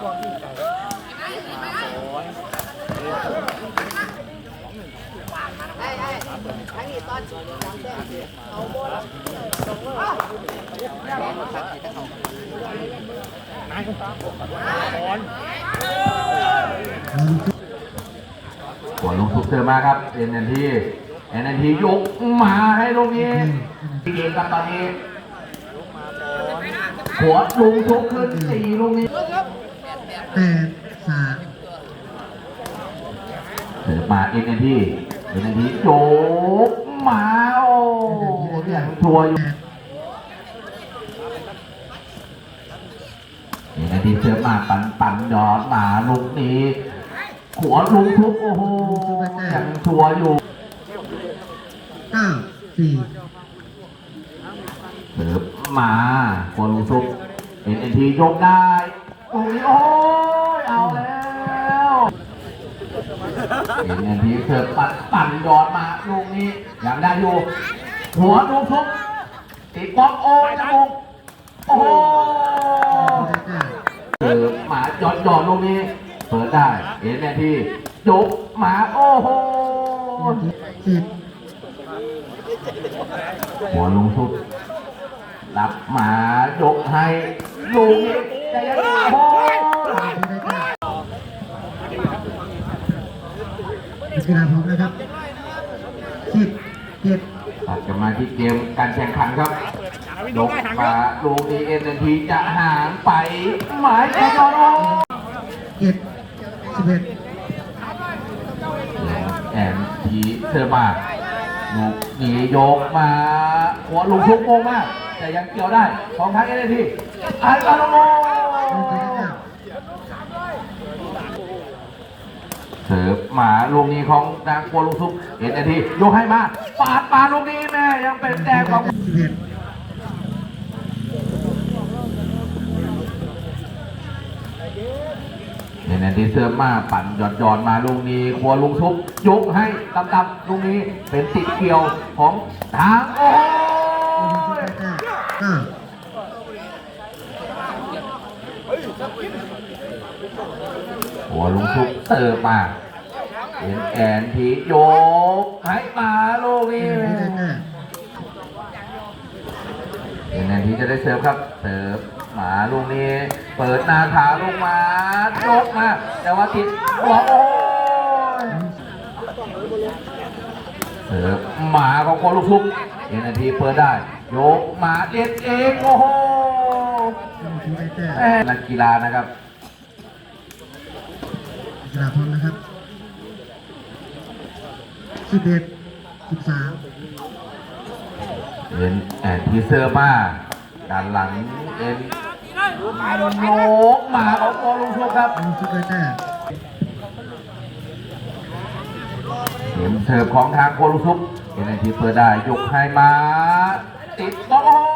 หัวลูกสุดเจอมาครับเอ็นเอ็นทีเอ็นเอ็นทียกมาให้ตรงนี้ทีเกมครันตอนนี้หัวลุงทุกขึ้นสี่ตรงนี้ แปดสามเสิร์ฟมาเอ็นแอนทีเอ็นแอนทีโยกมาโอ้เนี่ยทัวร์อยู่เอ็นแอนทีเสิร์ฟมาปั่นปั่นยอดมาลูกนี้หัวลุงทุกโอ้โหยังทัวร์อยู่เก้าสี่เสิร์ฟมาหัวลุงทุกเอ็นแอนทียกได้ตรงนี้ โอ้ยเอาแล้วเอ็นแอนทีเสิร์ฟปั่นปั่นยอดมาลูกนี้ยังได้อยู่ หัวลุงทุกติดบล็อกโอ้ยนะลุงโอ้โหเก้าเออหมาจอดจอดลูกนี้เปิดได้เห็นแน่ที่ยกหมาโอ้โหสิบหัวลุงสุดรับหมายกให้ลูกนี้ เก้ากีฬาพร้อมนะครับสิบเจ็ดตัดกันมาที่เกมการแข่งขันครับยกมาลูกนี้เอ็นทีจะห่างไปหมายจอดจอดเจ็ดสิบเอ็ดแอนทีเธอมาลูกนี้ยกมาหัวลุงทุกโมงมาก แต่ยังเกี่ยวได้ของทางเอ็นทีไอ้บอลโล ลูกที่ได้เก้า เสิร์ฟ หมาลูกนี้ของนางกัวลุงทุกเอ็นทียกให้มาปาดปาดลูกนี้แม่ยังเป็นแต้มของสิบเอ็ดเอ็นทีเสิร์ฟมาปั่นหย่อนหย่อนมาลูกนี้ครัวลุงทุกยกให้ตำตำลูกนี้เป็นติดเกี่ยวของทางโอ้ลูกยที่ได้เก้าเก้าหัวลุงทุกเสิร์ฟมา เอ็นแอนทีโยกให้มาลูกนี้ลูกที่ได้เอ็นแอนทีจะได้เสิร์ฟครับ เสิร์ฟหมาลูกนี้เปิดหน้าขาลงมาโยกมา แต่ว่าติดหัวโอ้ยเสิร์ฟหมาของคนลูกทุกเอ็นแอนทีเปิดได้ โยกหมาเด็ดเองโอ้โหนักกีฬานะครับกีฬาพร้อมนะครับ สิบเอ็ดสิบสามเอ็นแอนทีเซอร์มาด้านหลังเอ็นโยกหมาของคนลูกทุกครับลูกที่ได้เก้าเกมเสิร์ฟของทางโคลุซุปเอ็นไอทีเปิดได้ยกให้มา ติดโอ้โห